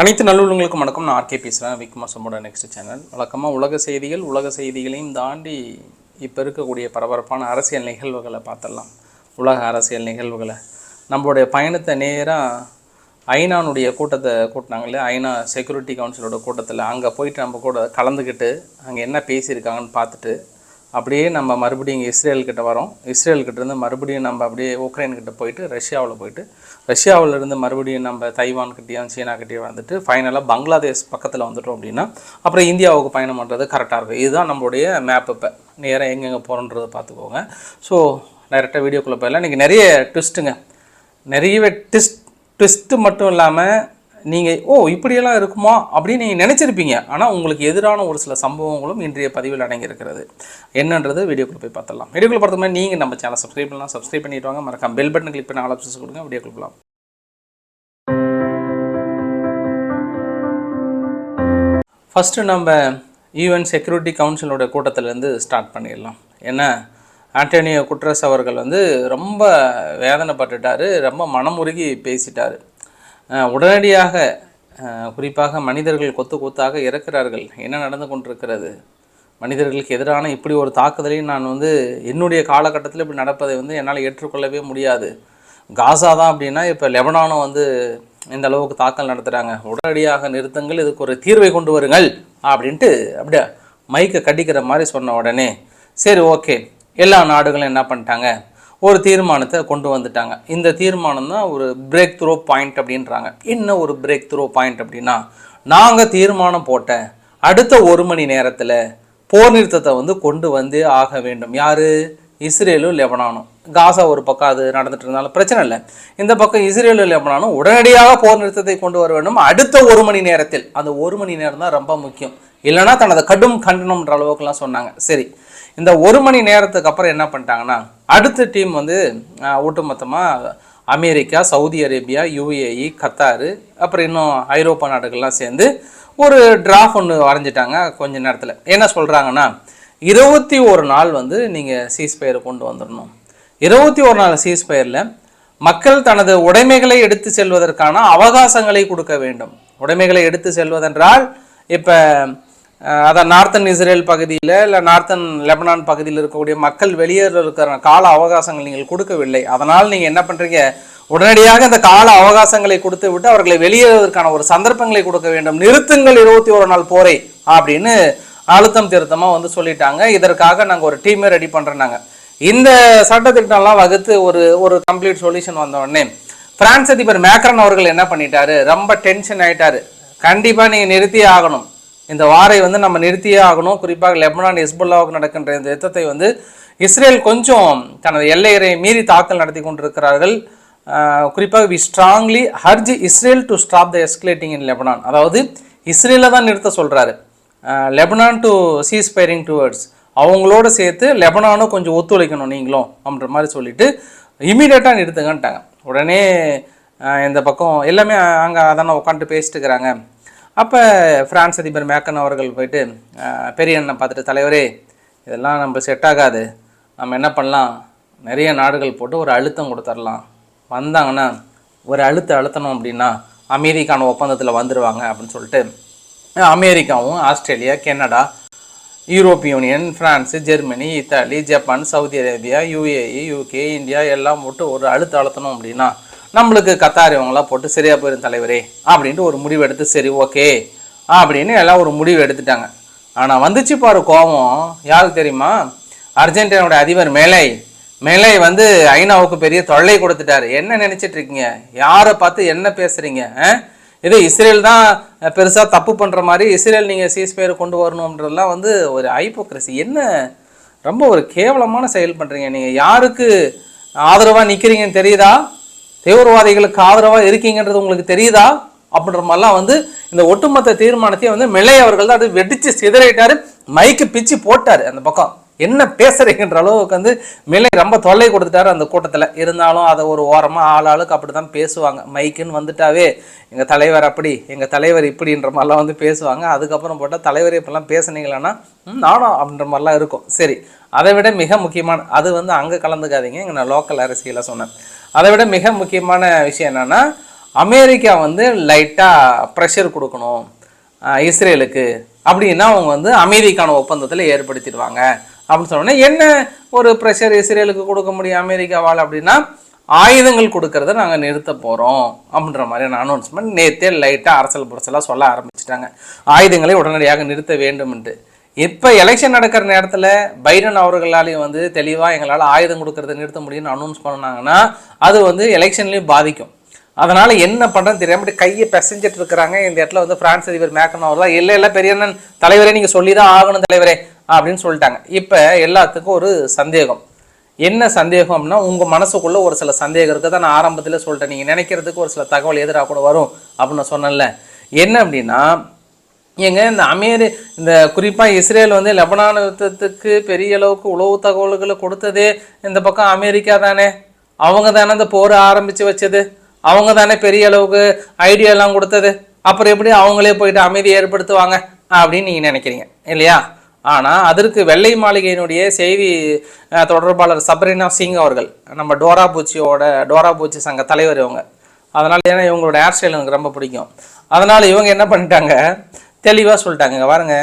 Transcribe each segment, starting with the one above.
அனைத்து நல்லுள்ளங்களுக்கும் வணக்கம். நான் ஆர்கே பேசுகிறேன் விக்மார் சம்மோட நெக்ஸ்ட் சேனல் வழக்கமாக உலக செய்திகள் உலக செய்திகளையும் தாண்டி இப்போ இருக்கக்கூடிய பரபரப்பான அரசியல் நிகழ்வுகளை பார்த்துடலாம். உலக அரசியல் நிகழ்வுகளை. நம்மளுடைய பயணத்தை நேராக ஐநானுடைய கூட்டத்தை கூட்டினாங்களே ஐநா செக்யூரிட்டி கவுன்சிலோட கூட்டத்தில் அங்கே போயிட்டு நம்ம கூட கலந்துக்கிட்டு அங்கே என்ன பேசியிருக்காங்கன்னு பார்த்துட்டு அப்படியே நம்ம மறுபடியும் இங்கே வரோம். இஸ்ரேல்கிட்டேருந்து இருந்து மறுபடியும் நம்ம அப்படியே உக்ரைன்கிட்ட போயிட்டு ரஷ்யாவில் போயிட்டு ரஷ்யாவில் இருந்து மறுபடியும் நம்ம தைவான் கிட்டேயும் சீனா கிட்டேயும் வந்துட்டு ஃபைனலாக பங்களாதேஷ் பக்கத்தில் வந்துட்டோம் அப்படின்னா அப்புறம் இந்தியாவுக்கு பயணம் பண்ணுறது கரெக்டாக இருக்கும். இதுதான் நம்மளுடைய மேப் இப்போ. நேராக எங்கெங்கே போகிறோன்றதை பார்த்துக்கோங்க. ஸோ டைரெக்டாக வீடியோக்குள்ளே போயிடலாம். இன்றைக்கி நிறைய ட்விஸ்ட்டுங்க நிறையவே ட்விஸ்ட் ட்விஸ்ட்டு மட்டும் இல்லாமல் நீங்கள் ஓ இப்படியெல்லாம் இருக்குமா? அப்படின்னு நீங்கள் நினச்சிருப்பீங்க. ஆனால் உங்களுக்கு எதிரான ஒரு சில சம்பவங்களும் இன்றைய பதிவில் அடங்கியிருக்கிறது. என்னன்றது வீடியோக்குள்ள போய் பார்த்துடலாம். வீடியோக்குள்ள பார்த்த மாதிரி நீங்கள் நம்ம சேனல் சப்ஸ்கிரைப் பண்ணலாம். சப்ஸ்கிரைப் பண்ணிட்டு வாங்க. மறக்காம பெல் பட்டன் கிளிக் பண்ணி ஆல் ஆப்ஷன்ஸ் கொடுங்க. வீடியோக்குள்ள போகலாம் ஃபஸ்ட்டு நம்ம யூஎன் செக்யூரிட்டி கவுன்சிலோட கூட்டத்திலேருந்து ஸ்டார்ட் பண்ணிடலாம். ஏன்னா ஆண்டனியோ குட்ரஸ் அவர்கள் வந்து ரொம்ப வேதனைப்பட்டுட்டார். ரொம்ப மனமுருகி பேசிட்டார். உடனடியாக குறிப்பாக மனிதர்கள் கொத்து கொத்தாக இறக்கிறார்கள். என்ன நடந்து கொண்டிருக்கிறது? மனிதர்களுக்கு எதிரான இப்படி ஒரு தாக்குதலையும் நான் வந்து என்னுடைய காலகட்டத்தில் இப்படி நடப்பதை வந்து என்னால் ஏற்றுக்கொள்ளவே முடியாது. காசா தான் அப்படின்னா இப்போ லெபனானும் வந்து இந்த அளவுக்கு தாக்கல் நடத்துகிறாங்க உடனடியாக நிறுத்துங்கள் இதுக்கு ஒரு தீர்வை கொண்டு வருங்கள் அப்படின்ட்டு அப்படியே மைக்கை கடிக்கிற மாதிரி சொன்ன உடனே சரி ஓகே. எல்லா நாடுகளும் என்ன பண்ணிட்டாங்க? ஒரு தீர்மானத்தை கொண்டு வந்துட்டாங்க. இந்த தீர்மானம் தான் ஒரு பிரேக் த்ரோ பாயிண்ட் அப்படின்றாங்க. என்ன ஒரு பிரேக் த்ரோ பாயிண்ட் அப்படின்னா நாங்கள் தீர்மானம் போட்ட அடுத்த ஒரு மணி நேரத்தில் போர் நிறுத்தத்தை வந்து கொண்டு வந்தே ஆக வேண்டும். யார்? இஸ்ரேலும் லெபனானும். காசா ஒரு பக்கம் அது நடந்துட்டு இருந்தாலும் பிரச்சனை இல்லை. இந்த பக்கம் இஸ்ரேலும் லெபனானும் உடனடியாக போர் நிறுத்தத்தை கொண்டு வர வேண்டும். அடுத்த ஒரு மணி நேரத்தில். அந்த ஒரு மணி நேரம் தான் ரொம்ப முக்கியம். இல்லைன்னா தனது கடும் கண்டனம்ன்ற அளவுக்குலாம் சொன்னாங்க. சரி இந்த ஒரு மணி நேரத்துக்கு அப்புறம் என்ன பண்ணிட்டாங்கன்னா அடுத்த டீம் வந்து ஒட்டுமொத்தமாக America Saudi Arabia UAE Qatar அப்புறம் இன்னும் ஐரோப்பா நாடுகள்லாம் சேர்ந்து ஒரு டிராஃப் ஒன்று வரைஞ்சிட்டாங்க கொஞ்ச நேரத்தில். என்ன சொல்கிறாங்கன்னா இருபத்தி ஒரு நாள் வந்து நீங்கள் சீஸ்பயர் கொண்டு வந்துடணும். இருபத்தி ஒரு நாள் சீஸ்பயரில் மக்கள் தனது உடைமைகளை எடுத்து செல்வதற்கான அவகாசங்களை கொடுக்க வேண்டும். உடைமைகளை எடுத்து செல்வதென்றால் இப்போ அதான் நார்த்தன் இஸ்ரேல் பகுதியில் இல்லை நார்த்தன் லெபனான் பகுதியில் இருக்கக்கூடிய மக்கள் வெளியேற இருக்கிற கால அவகாசங்கள் நீங்கள் கொடுக்கவில்லை. அதனால் நீங்கள் என்ன பண்ணுறீங்க உடனடியாக இந்த கால அவகாசங்களை கொடுத்து விட்டு அவர்களை வெளியேறுவதற்கான ஒரு சந்தர்ப்பங்களை கொடுக்க வேண்டும். நிறுத்துங்கள் இருபத்தி ஒரு நாள் போரை அப்படின்னு அழுத்தம் திருத்தமாக வந்து சொல்லிட்டாங்க. இதற்காக நாங்கள் ஒரு டீமே ரெடி பண்ணுறோம் இந்த சட்டத்திட்டம்லாம் வகுத்து ஒரு ஒரு கம்ப்ளீட் சொல்யூஷன் வந்த உடனே பிரான்ஸ் அதிபர் மேக்ரன் அவர்கள் என்ன பண்ணிட்டாரு? ரொம்ப டென்ஷன் ஆயிட்டாரு. கண்டிப்பாக நீங்கள் நிறுத்தியே ஆகணும். இந்த வாரை வந்து நம்ம நிறுத்தியே ஆகணும். குறிப்பாக லெபனான் ஹெஸ்புல்லாவுக்கு நடக்கின்ற இந்த யுத்தத்தை வந்து இஸ்ரேல் கொஞ்சம் தனது எல்லையரை மீறி தாக்கல் நடத்தி கொண்டிருக்கிறார்கள். குறிப்பாக we strongly urge Israel to stop the escalating in Lebanon அதாவது இஸ்ரேலில் தான் நிறுத்த சொல்கிறாரு Lebanon to cease firing towards அவங்களோட சேர்த்து லெபனானும் கொஞ்சம் ஒத்துழைக்கணும் நீங்களும் அப்படின்ற மாதிரி சொல்லிட்டு இமீடியட்டாக நிறுத்துங்கன்ட்டாங்க. உடனே இந்த பக்கம் எல்லாமே அங்கே அதான உட்காந்துட்டு பேசிட்டு இருக்கிறாங்க. அப்போ பிரான்ஸ் அதிபர் மேக்கன் அவர்கள் போயிட்டு பெரிய அண்ணன் பார்த்துட்டு தலைவரே இதெல்லாம் நம்ம செட் ஆகாது. நம்ம என்ன பண்ணலாம்? நிறைய நாடுகள் போட்டு ஒரு அழுத்தம் கொடுத்துடலாம் வந்தாங்கன்னா ஒரு அழுத்த அழுத்தணும் அப்படின்னா அமெரிக்கான ஒப்பந்தத்தில் வந்துடுவாங்க அப்படின்னு சொல்லிட்டு அமெரிக்காவும் Australia Canada European Union France Germany Italy Japan Saudi Arabia UAE UK India எல்லாம் போட்டு ஒரு அழுத்த அழுத்தணும் அப்படின்னா நம்மளுக்கு கத்தார் இவங்களாம் போட்டு சரியாக போயிடும் தலைவரே அப்படின்ட்டு ஒரு முடிவு எடுத்து சரி ஓகே அப்படின்னு எல்லாம் ஒரு முடிவு எடுத்துட்டாங்க. ஆனால் வந்துச்சு பாரு கோபம். யாருக்கு தெரியுமா? அர்ஜென்டினாவோட அதிபர் மேலை. மேலை வந்து ஐநாவுக்கு பெரிய தொல்லை கொடுத்துட்டாரு. என்ன நினச்சிட்டு இருக்கீங்க? யாரை பார்த்து என்ன பேசுகிறீங்க இது இஸ்ரேல் தான் பெருசாக தப்பு பண்ணுற மாதிரி இஸ்ரேல் நீங்கள் சீஸ்பயர் கொண்டு வரணுன்றதெல்லாம் வந்து ஒரு ஐப்போக்ரசி என்ன? ரொம்ப ஒரு கேவலமான செயல் பண்ணுறீங்க நீங்கள் யாருக்கு ஆதரவாக நிற்கிறீங்கன்னு தெரியுதா? தீவிரவாதிகளுக்கு ஆதரவாக இருக்கீங்கன்றது உங்களுக்கு தெரியுதா? அப்படின்ற மாதிரிலாம் வந்து இந்த ஒட்டுமொத்த தீர்மானத்தையும் வந்து மெல்லை அவர்கள் தான் அது வெடிச்சு சிதறிட்டாரு மைக்கு பிச்சு போட்டார் அந்த பக்கம். என்ன பேசுறீங்கன்ற அளவுக்கு வந்து மிலை ரொம்ப தொல்லை கொடுத்துட்டாரு அந்த கூட்டத்தில். இருந்தாலும் அதை ஒரு ஓரமாக ஆள் ஆளுக்கு அப்படி தான் பேசுவாங்க. மைக்குன்னு வந்துட்டாவே எங்கள் தலைவர் அப்படி எங்கள் தலைவர் இப்படின்ற மாதிரிலாம் வந்து பேசுவாங்க. அதுக்கப்புறம் போட்டால் தலைவர் இப்பெல்லாம் பேசுனீங்களான்னா ம், நானும் அப்படின்ற மாதிரிலாம் இருக்கும். சரி அதை விட மிக முக்கியமான அது வந்து அங்கே கலந்துக்காதீங்க. இங்கே நான் லோக்கல் அரசியலை சொன்னேன். அதை விட மிக முக்கியமான விஷயம் என்னென்னா அமெரிக்கா வந்து லைட்டாக ப்ரெஷர் கொடுக்கணும் இஸ்ரேலுக்கு அப்படின்னா அவங்க வந்து அமெரிக்கான ஒப்பந்தத்தில் ஏற்படுத்திடுவாங்க. அப்படின்னு சொன்னோன்னே என்ன ஒரு ப்ரெஷர் இஸ்ரேலுக்கு கொடுக்க முடியும் அமெரிக்காவால் அப்படின்னா ஆயுதங்கள் கொடுக்கறத நாங்கள் நிறுத்த போகிறோம் அப்படின்ற மாதிரியான அனௌன்ஸ்மெண்ட் நேற்றே லைட்டாக அரசல் புரசலாக சொல்ல ஆரம்பிச்சிட்டாங்க. ஆயுதங்களை உடனடியாக நிறுத்த வேண்டும்ன்ட்டு. இப்போ எலெக்ஷன் நடக்கிற நேரத்தில் பைடன் அவர்களாலையும் வந்து தெளிவாக எங்களால் ஆயுதம் கொடுக்கறத நிறுத்த முடியும்னு அனௌன்ஸ் பண்ணாங்கன்னா அது வந்து எலெக்ஷன்லேயும் பாதிக்கும். அதனால் என்ன பண்ணுறது தெரியாம கையை பிசைஞ்சிட்டு இருக்கிறாங்க. இந்த இடத்துல வந்து பிரான்ஸ் அதிபர் மேக்கன் அவர்கள் இல்லை இல்லை பெரிய தலைவரே நீங்கள் சொல்லி தான் ஆகணும் தலைவரே அப்படின்னு சொல்லிட்டாங்க. இப்போ எல்லாத்துக்கும் ஒரு சந்தேகம். என்ன சந்தேகம்னா உங்கள் மனசுக்குள்ளே ஒரு சில சந்தேகம் இருக்குது. தான் நான் ஆரம்பத்தில் சொல்லிட்டேன். நீங்கள் நினைக்கிறதுக்கு ஒரு சில தகவல் எதிராக கூட வரும் அப்படின்னு நான் சொன்னேன்ல. என்ன அப்படின்னா ஏங்க இந்த அமெரி இந்த குறிப்பாக இஸ்ரேல் வந்து லெபனான் யுத்தத்துக்கு பெரிய அளவுக்கு உளவு தகவல்களை கொடுத்ததே இந்த பக்கம் அமெரிக்கா தானே. அவங்க தானே இந்த போர் ஆரம்பித்து வச்சது. அவங்க தானே பெரிய அளவுக்கு ஐடியாலாம் கொடுத்தது. அப்புறம் எப்படி அவங்களே போயிட்டு அமைதி ஏற்படுத்துவாங்க அப்படின்னு நீங்கள் நினைக்கிறீங்க இல்லையா? ஆனால் அதற்கு வெள்ளை மாளிகையினுடைய செய்தி தொடர்பாளர் சப்ரினா சிங் அவர்கள் நம்ம டோரா பூச்சியோட டோரா பூச்சி சங்க தலைவர் இவங்க. அதனால் ஏன்னா இவங்களோட ஹேர் ஸ்டைல் எனக்கு ரொம்ப பிடிக்கும். அதனால் இவங்க என்ன பண்ணிட்டாங்க தெளிவாக சொல்லிட்டாங்க பாருங்க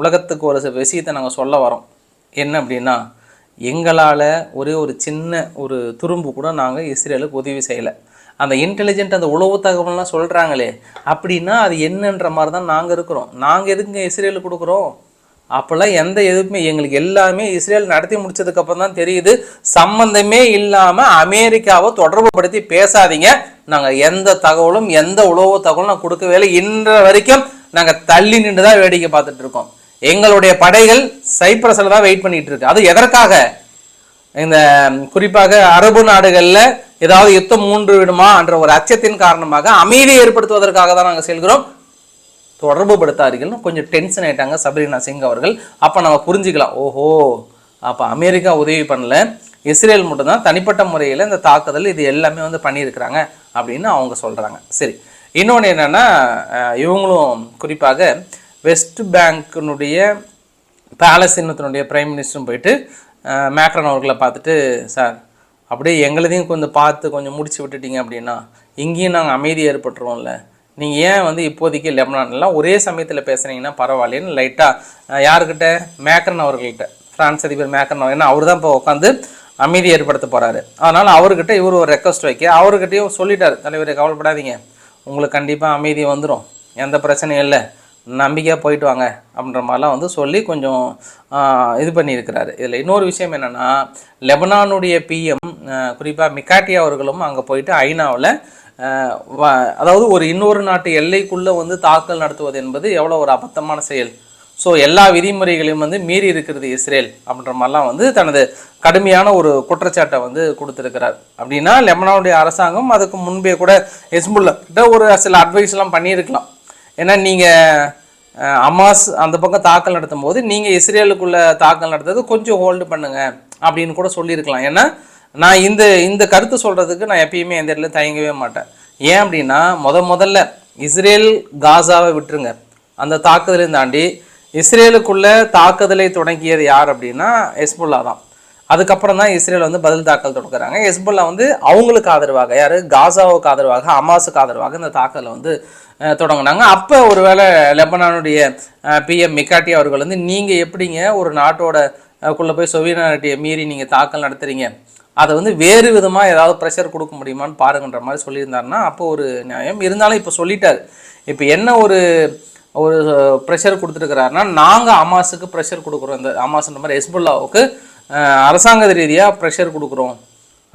உலகத்துக்கு ஒரு சில விஷயத்தை நாங்கள் சொல்ல வரோம். என்ன அப்படின்னா எங்களால் ஒரே ஒரு சின்ன ஒரு துரும்பு கூட நாங்கள் இஸ்ரேலுக்கு உதவி செய்யலை. அந்த இன்டெலிஜென்ட் அந்த உளவு தகவல்லாம் சொல்கிறாங்களே அப்படின்னா அது என்னன்ற மாதிரி தான் நாங்கள் இருக்கிறோம். நாங்கள் எதுக்குங்க இஸ்ரேலுக்கு கொடுக்குறோம்? அப்போல்லாம் எந்த எதுவுமே எங்களுக்கு எல்லாமே இஸ்ரேல் நடத்தி முடிச்சதுக்கப்புறம் தான் தெரியுது. சம்மந்தமே இல்லாமல் அமெரிக்காவை தொடர்பு படுத்தி பேசாதீங்க. நாங்கள் எந்த தகவலும் எந்த உளவு தகவலும் நான் கொடுக்கவே இல்லை. இன்ற வரைக்கும் நாங்கள் தள்ளி நின்று தான் வேடிக்கை பார்த்துட்டு இருக்கோம். எங்களுடைய படைகள் சைப்ரஸில் தான் வெயிட் பண்ணிட்டு இருக்கு. அது எதற்காக? இந்த குறிப்பாக அரபு நாடுகளில் ஏதாவது யுத்தம் மூன்று விடுமா என்ற ஒரு அச்சத்தின் காரணமாக அமைதியை ஏற்படுத்துவதற்காக தான் நாங்கள் செல்கிறோம். தொடர்பு படுத்தார்கள் கொஞ்சம் டென்ஷன் ஆயிட்டாங்க சபரினா சிங் அவர்கள். அப்போ நம்ம புரிஞ்சுக்கலாம். ஓஹோ அப்போ அமெரிக்கா உதவி பண்ணல. இஸ்ரேல் மட்டும்தான் தனிப்பட்ட முறையில் இந்த தாக்குதல் இது எல்லாமே வந்து பண்ணியிருக்கிறாங்க அப்படின்னு அவங்க சொல்கிறாங்க சரி. இன்னொன்று என்னென்னா இவங்களும் குறிப்பாக வெஸ்ட் பேங்க்கினுடைய பாலஸ்தீனத்தினுடைய பிரைம் மினிஸ்டரும் போயிட்டு அஹ், மேக்ரன் அவர்களை பார்த்துட்டு சார் அப்படியே எங்களதையும் கொஞ்சம் பார்த்து கொஞ்சம் முடிச்சு விட்டுட்டீங்க அப்படின்னா இங்கேயும் நாங்கள் அமைதி ஏற்பட்டுருவோம்ல. நீங்கள் ஏன் வந்து இப்போதைக்கு லெபனான்லாம் ஒரே சமயத்தில் பேசுனீங்கன்னா பரவாயில்லைன்னு லைட்டாக யாருக்கிட்ட மேக்ரன் அவர்கள்கிட்ட ஃப்ரான்ஸ் அதிபர் மேக்ரன் அவர் ஏன்னா அவர் தான் இப்போ உட்காந்து அமைதி ஏற்படுத்த போகிறாரு அதனால் அவர்கிட்ட இவர் ஒரு ரெக்வஸ்ட் வைக்க அவர்கிட்டையும் சொல்லிட்டார். தலைவரை கவலைப்படாதீங்க. உங்களுக்கு கண்டிப்பாக அமைதி வந்துடும் எந்த பிரச்சனையும் இல்லை. நம்பிக்கையாக போயிட்டு வாங்க அப்படின்ற மாதிரிலாம் வந்து சொல்லி கொஞ்சம் இது பண்ணியிருக்கிறாரு. இதில் இன்னொரு விஷயம் என்னென்னா லெபனானுடைய பிஎம் குறிப்பாக மிக்காட்டி அவர்களும் அங்கே போயிட்டு ஐநாவில் அதாவது ஒரு இன்னொரு நாட்டு எல்லைக்குள்ளே வந்து தாக்கல் நடத்துவது என்பது எவ்வளோ ஒரு அபத்தமான செயல். ஸோ எல்லா விதிமுறைகளையும் வந்து மீறி இருக்கிறது இஸ்ரேல் அப்படின்ற மாதிரிலாம் வந்து தனது கடுமையான ஒரு குற்றச்சாட்டை வந்து கொடுத்துருக்கிறார். அப்படின்னா லெபனானுடைய அரசாங்கம் அதுக்கு முன்பே கூட ஹெஸ்புல்லா கிட்ட ஒரு சில அட்வைஸ்லாம் பண்ணியிருக்கலாம். ஏன்னா நீங்கள் அமாஸ் அந்த பக்கம் தாக்கல் நடத்தும் போது நீங்கள் இஸ்ரேலுக்குள்ளே தாக்கல் நடத்துறது கொஞ்சம் ஹோல்டு பண்ணுங்க அப்படின்னு கூட சொல்லியிருக்கலாம். ஏன்னா நான் இந்த இந்த கருத்து சொல்கிறதுக்கு நான் எப்பயுமே எந்த இடத்துல தயங்கவே மாட்டேன். ஏன் அப்படின்னா முத முதல்ல இஸ்ரேல் காசாவை விட்டுருங்க. அந்த தாக்குதலையும் தாண்டி இஸ்ரேலுக்குள்ள தாக்குதலை தொடங்கியது யார் அப்படின்னா ஹெஸ்புல்லா தான். அதுக்கப்புறம் தான் இஸ்ரேல் வந்து பதில் தாக்கல் தொடங்குறாங்க ஹெஸ்புல்லா வந்து அவங்களுக்கு ஆதரவாக யார்? காசாவுக்கு ஆதரவாக ஹமாஸுக்கு ஆதரவாக இந்த தாக்கலை வந்து தொடங்கினாங்க. அப்போ ஒருவேளை லெபனானுடைய பிஎம் மிக்காட்டி அவர்கள் வந்து நீங்கள் எப்படிங்க ஒரு நாட்டோட குள்ளே போய் சொவியனாட்டியை மீறி நீங்கள் தாக்கல் நடத்துகிறீங்க அதை வந்து வேறு விதமாக ஏதாவது ப்ரெஷர் கொடுக்க முடியுமான்னு பாருங்கன்ற மாதிரி சொல்லியிருந்தாருன்னா அப்போ ஒரு நியாயம். இருந்தாலும் இப்போ சொல்லிட்டார். இப்போ என்ன ஒரு ஒரு ப்ரெஷர் கொடுத்துருக்கிறாருன்னா நாங்கள் அமாஸுக்கு ப்ரெஷர் கொடுக்குறோம். இந்த அமாஸ்ன்ற மாதிரி ஹெஸ்புல்லாவுக்கு அரசாங்க ரீதியாக ப்ரெஷர் கொடுக்குறோம்.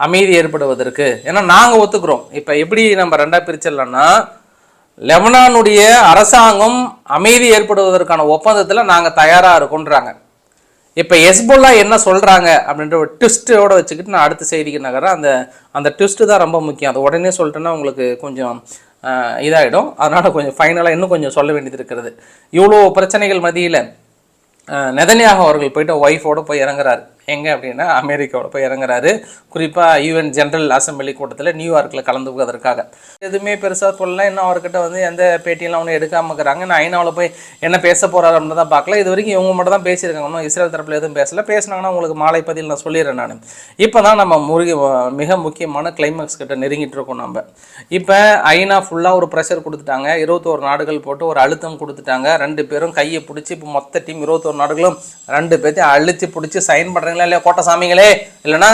அமைதி ஏற்படுவதற்கு. ஏன்னா நாங்கள் ஒத்துக்கிறோம். இப்போ எப்படி நம்ம ரெண்டாக பிரிச்சிடலாம்னா லெபனானுடைய அரசாங்கம் அமைதி ஏற்படுவதற்கான ஒப்பந்தத்தில் நாங்கள் தயாராக இருக்கோன்றாங்க. இப்போ எஸ்போல்லா என்ன சொல்கிறாங்க அப்படின்ற ஒரு ட்விஸ்ட்டோட வச்சுக்கிட்டு நான் அடுத்த செய்திக்கு நகரேன் அந்த அந்த ட்விஸ்ட்டு தான் ரொம்ப முக்கியம். அது உடனே சொல்லிட்டேன்னா உங்களுக்கு கொஞ்சம் இதாகிடும் அதனால் கொஞ்சம் ஃபைனலாக இன்னும் கொஞ்சம் சொல்ல வேண்டியது இருக்கிறது. இவ்வளோ பிரச்சனைகள் மத்தியில் நெதன்யாக அவர்கள் போயிட்டு ஒய்ஃபோட போய் இறங்குறாரு. எங்கே அப்படின்னா அமெரிக்காவோட போய் இறங்குறாரு. குறிப்பாக யூஎன் ஜென்ரல் அசம்பிளி கூட்டத்தில் நியூயார்க்கில் கலந்துக்குவதற்காக. எதுவுமே பெருசாக சொல்லலாம் இன்னும் அவர்கிட்ட வந்து எந்த பேட்டியெல்லாம் ஒன்றும் எடுக்காமல் இருக்கிறாங்க. நான் ஐநாவில் போய் என்ன பேச போகிறாரு அப்படின்னு தான் பார்க்கல. இது வரைக்கும் இவங்க மட்டும் தான் பேசியிருக்காங்க. ஒன்றும் இஸ்ரேல் தரப்பில் எதுவும் பேசல. பேசினாங்கன்னா உங்களுக்கு மாலை பதில் நான் சொல்லிடுறேன் நான். இப்போ தான் நம்ம முருகி மிக முக்கியமான கிளைமேக்ஸ் கிட்ட நெருங்கிட்டு இருக்கோம் நம்ம. இப்போ ஐநா ஃபுல்லாக ஒரு ப்ரெஷர் கொடுத்துட்டாங்க. இருபத்தோரு நாடுகள் போட்டு ஒரு அழுத்தம் கொடுத்துட்டாங்க. ரெண்டு பேரும் கையை பிடிச்சி இப்போ மொத்த டீம் இருபத்தோரு நாடுகளும் ரெண்டு பேர்த்தையும் அழிச்சு பிடிச்சி சைன் பண்ணுறீங்களா இல்லையா கோட்டை சாமிங்களே? இல்லைன்னா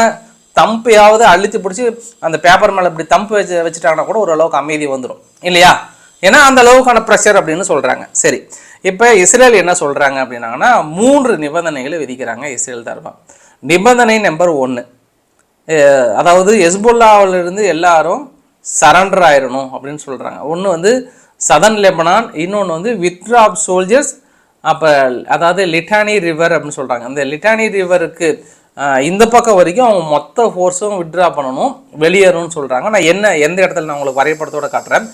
தம்பையாவது அழுத்தி பிடிச்சி அந்த பேப்பர் மேலே இப்படி தம்பு வச்சு வச்சுட்டாங்கன்னா கூட ஓரளவுக்கு அமைதி வந்துடும் இல்லையா? ஏன்னா அந்த அளவுக்கான ப்ரெஷர் அப்படின்னு சொல்கிறாங்க சரி. இப்போ இஸ்ரேல் என்ன சொல்கிறாங்க அப்படின்னாங்கன்னா மூன்று நிபந்தனைகளை விதிக்கிறாங்க இஸ்ரேல் தரப்பா. நிபந்தனை நம்பர் ஒன்று அதாவது எஸ்புல்லாவிலிருந்து எல்லாரும் சரண்டர் ஆயிடணும் அப்படின்னு சொல்கிறாங்க ஒன்று வந்து சதன் லெபனான் இன்னொன்று வந்து வித்ரா ஆஃப் சோல்ஜர்ஸ் அப்போ அதாவது லிட்டானி ரிவர் அப்படின்னு சொல்கிறாங்க அந்த லிட்டானி ரிவருக்கு இந்த பக்கம் வரைக்கும் அவங்க மொத்த ஃபோர்ஸும் வித்ட்ரா பண்ணணும் வெளியேறணும்னு சொல்கிறாங்க நான் என்ன எந்த இடத்துல நான் உங்களுக்கு வரைபடத்தோட காட்டுறேன்.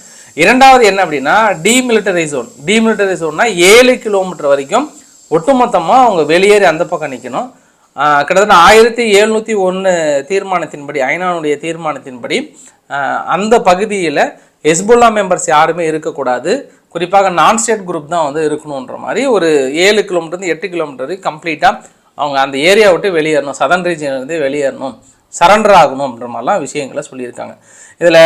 இரண்டாவது என்ன அப்படின்னா டீமிலிட்டரி ஜோன் டிமிலிட்டரி ஜோன்னா ஏழு கிலோமீட்டர் வரைக்கும் ஒட்டுமொத்தமாக அவங்க வெளியேறி அந்த பக்கம் நிற்கணும் கிட்டத்தட்ட ஆயிரத்தி எழுநூற்றி ஒன்று தீர்மானத்தின்படி ஐநானுடைய தீர்மானத்தின்படி அந்த பகுதியில் ஹெஸ்புல்லா மெம்பர்ஸ் யாருமே இருக்கக்கூடாது. குறிப்பாக நான் ஸ்டேட் குரூப் தான் வந்து இருக்கணுன்ற மாதிரி ஒரு ஏழு கிலோமீட்டர்ந்து எட்டு கிலோமீட்டர் கம்ப்ளீட்டாக அவங்க அந்த ஏரியா விட்டு வெளியேறணும் சதன் ரீஜன்லேருந்து வெளியேறணும் சரண்டர் ஆகணும் அப்படின்ற மாதிரிலாம் விஷயங்களை சொல்லியிருக்காங்க. இதில்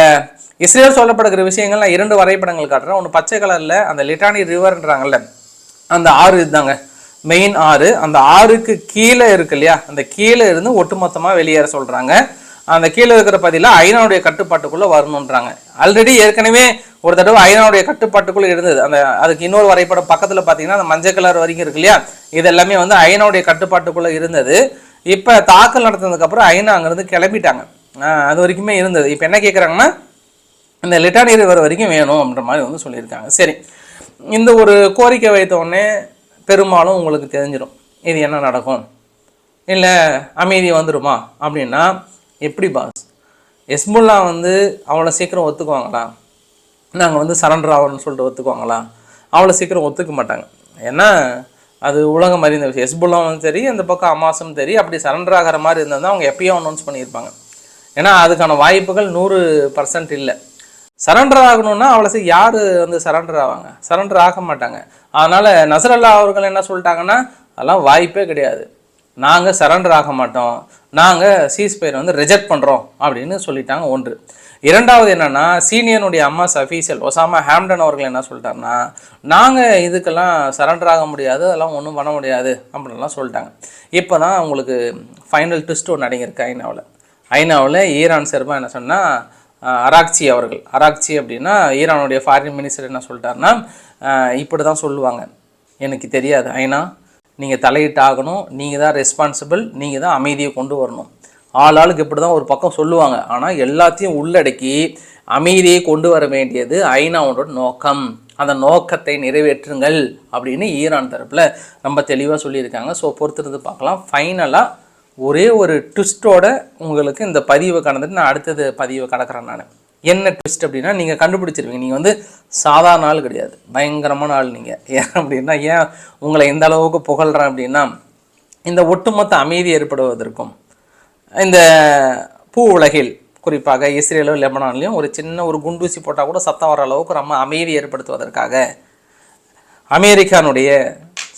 இஸ்ரேல் சொல்லப்படுகிற விஷயங்கள் நான் இரண்டு வரைபடங்கள் காட்டுறேன். ஒன்று பச்சை கலரில் அந்த லிட்டானி ரிவர்ன்றாங்கல்ல அந்த ஆறு இதுதாங்க. மெயின் ஆறு அந்த ஆறுக்கு கீழே இருக்கு இல்லையா? அந்த கீழே இருந்து ஒட்டுமொத்தமாக வெளியேற சொல்கிறாங்க அந்த கீழே இருக்கிற பதில ஐநாவுடைய கட்டுப்பாட்டுக்குள்ளே வரணுன்றாங்க ஆல்ரெடி ஏற்கனவே ஒரு தடவை ஐநாவுடைய கட்டுப்பாட்டுக்குள்ளே இருந்தது. அந்த அதுக்கு இன்னொரு வரைபடம் பக்கத்தில் பார்த்தீங்கன்னா அந்த மஞ்சள் கலர் வரைக்கும் இருக்கு இல்லையா? இது எல்லாமே வந்து ஐநாவுடைய கட்டுப்பாட்டுக்குள்ளே இருந்தது. இப்போ தாக்கல் நடத்தினதுக்கப்புறம் ஐநா அங்கேருந்து கிளம்பிட்டாங்க. அது வரைக்குமே இருந்தது. இப்போ என்ன கேட்குறாங்கன்னா இந்த லிட்டானி ரிவர் வரைக்கும் வேணும் அப்படின்ற மாதிரி வந்து சொல்லியிருக்காங்க. சரி. இந்த ஒரு கோரிக்கை வைத்த உடனே பெரும்பாலும் உங்களுக்கு தெரிஞ்சிடும் இது என்ன நடக்கும்? இல்லை அமைதி வந்துடுமா அப்படின்னா எப்படி பாஸ் எஸ்முல்லா வந்து அவ்வளோ சீக்கிரம் ஒத்துக்குவாங்களா? நாங்கள் வந்து சரண்டர் ஆகணும்னு சொல்லிட்டு ஒத்துக்குவாங்களா? அவ்வளோ சீக்கிரம் ஒத்துக்க மாட்டாங்க. ஏன்னா அது உலகம் அறிந்த விஷயம். எஸ்புல்லாவும் சரி அந்த பக்கம் அமாசும் சரி அப்படி சரண்டர் ஆகிற மாதிரி இருந்தால் அவங்க எப்பயும் அனௌன்ஸ் பண்ணியிருப்பாங்க. ஏன்னா அதுக்கான வாய்ப்புகள் நூறு பர்சன்ட் இல்லை. சரண்டர் ஆகணும்னா அவ்வளோ சீக்கிரம் யார் வந்து சரண்டர் ஆவாங்க? சரண்டர் ஆக மாட்டாங்க. அதனால் நசரல்லா அவர்கள் என்ன சொல்லிட்டாங்கன்னா அதெல்லாம் வாய்ப்பே கிடையாது. நாங்கள் சரண்டர் ஆக மாட்டோம். நாங்கள் சீஸ்பயர் வந்து ரிஜெக்ட் பண்ணுறோம் அப்படின்னு சொல்லிட்டாங்க ஒன்று. இரண்டாவது என்னன்னா சீனியனுடைய அம்மா அஃபீஷியல் ஒசாமா ஹாம்டன் அவர்கள் என்ன சொல்லிட்டாருன்னா நாங்கள் இதுக்கெல்லாம் சரண்டர் ஆக முடியாது அதெல்லாம் ஒன்றும் பண்ண முடியாது அப்படின்லாம் சொல்லிட்டாங்க. இப்போ தான் உங்களுக்கு ஃபைனல் ட்விஸ்ட் ஒன்று அடங்கியிருக்கு ஐநாவில். ஐநாவில் ஈரான் சார்பாக என்ன சொன்னால் அராக்சி அவர்கள். அராக்சி அப்படின்னா ஈரானுடைய ஃபாரின் மினிஸ்டர் என்ன சொல்லிட்டாருன்னா இப்படி தான் சொல்லுவாங்க. எனக்கு தெரியாது ஐநா நீங்கள் தலையிட்டாகணும் நீங்கள் தான் ரெஸ்பான்சிபிள் நீங்கள் தான் அமைதியை கொண்டு வரணும். ஆள் ஆளுக்கு இப்படி தான் ஒரு பக்கம் சொல்லுவாங்க. ஆனால் எல்லாத்தையும் உள்ளடக்கி அமைதியை கொண்டு வர வேண்டியது ஐநாவோட நோக்கம். அந்த நோக்கத்தை நிறைவேற்றுங்கள் அப்படின்னு ஈரான் தரப்பில் ரொம்ப தெளிவாக சொல்லியிருக்காங்க. ஸோ பொறுத்திருந்து பார்க்கலாம். ஃபைனலாக ஒரே ஒரு ட்விஸ்ட்டோட உங்களுக்கு இந்த பதிவை கடந்துட்டு நான் அடுத்தது பதிவை கடக்கிறேன் நான். என்ன ட்விஸ்ட் அப்படின்னா நீங்கள் கண்டுபிடிச்சிருவீங்க. நீங்கள் வந்து சாதாரண ஆள் கிடையாது. பயங்கரமான ஆள் நீங்கள் ஏன் அப்படின்னா ஏன் உங்களை எந்த அளவுக்கு புகழ்கிறேன் அப்படின்னா இந்த ஒட்டுமொத்த அமைதி ஏற்படுவதற்கும் இந்த பூ உலகில் குறிப்பாக இஸ்ரேலோ லெபனான்லேயும் ஒரு சின்ன ஒரு குண்டூசி போட்டால் கூட சத்தம் வர அளவுக்கு நம்ம அமைதி ஏற்படுத்துவதற்காக அமெரிக்கானுடைய